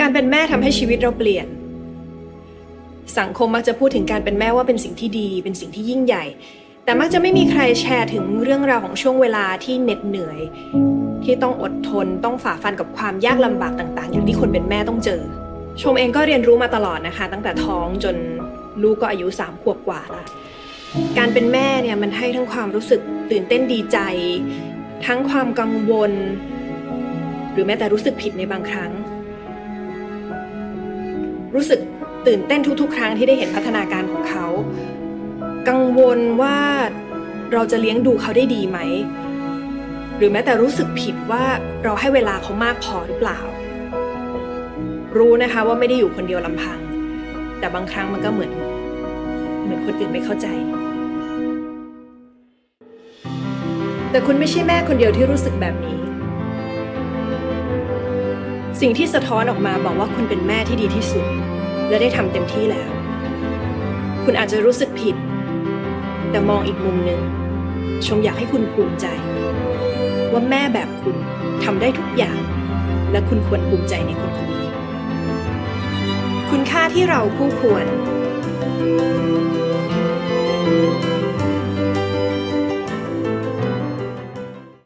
การเป็นแม่ทำให้ชีวิตเราเปลี่ยน สังคมมักจะพูดถึงการเป็นแม่ว่าเป็นสิ่งที่ดี เป็นสิ่งที่ยิ่งใหญ่ แต่มักจะไม่มีใครแชร์ถึงเรื่องราวของช่วงเวลาที่เหน็ดเหนื่อย ที่ต้องอดทน ต้องฝ่าฟันกับความยากลำบากต่าง ๆ อย่างที่คนเป็นแม่ต้องเจอ ชมเองก็เรียนรู้มาตลอดนะคะ ตั้งแต่ท้องจนลูกก็อายุสามขวบกว่าละการเป็นแม่เนี่ยมันให้ทั้งความรู้สึกตื่นเต้นดีใจ ทั้งความกังวล หรือแม้แต่รู้สึกผิดในบางครั้ง รู้สึกตื่นเต้นทุกๆ ครั้งที่ได้เห็นพัฒนาการของเขา กังวลว่าเราจะเลี้ยงดูเขาได้ดีไหม หรือแม้แต่รู้สึกผิดว่าเราให้เวลาเขามากพอหรือเปล่า รู้นะคะว่าไม่ได้อยู่คนเดียวลำพัง แต่บางครั้งมันก็เหมือนเหมือนคนอื่นไม่เข้าใจ แต่คุณไม่ใช่แม่คนเดียวที่รู้สึกแบบนี้ สิ่งที่สะท้อนออกมาบอกว่าคุณเป็นแม่ที่ดีที่สุด และได้ทำเต็มที่แล้ว คุณอาจจะรู้สึกผิด แต่มองอีกมุมหนึ่ง ชมอยากให้คุณภูมิใจ ว่าแม่แบบคุณทำได้ทุกอย่าง และคุณควรภูมิใจในคนคนนี้ คุณค่าที่เราคู่ควร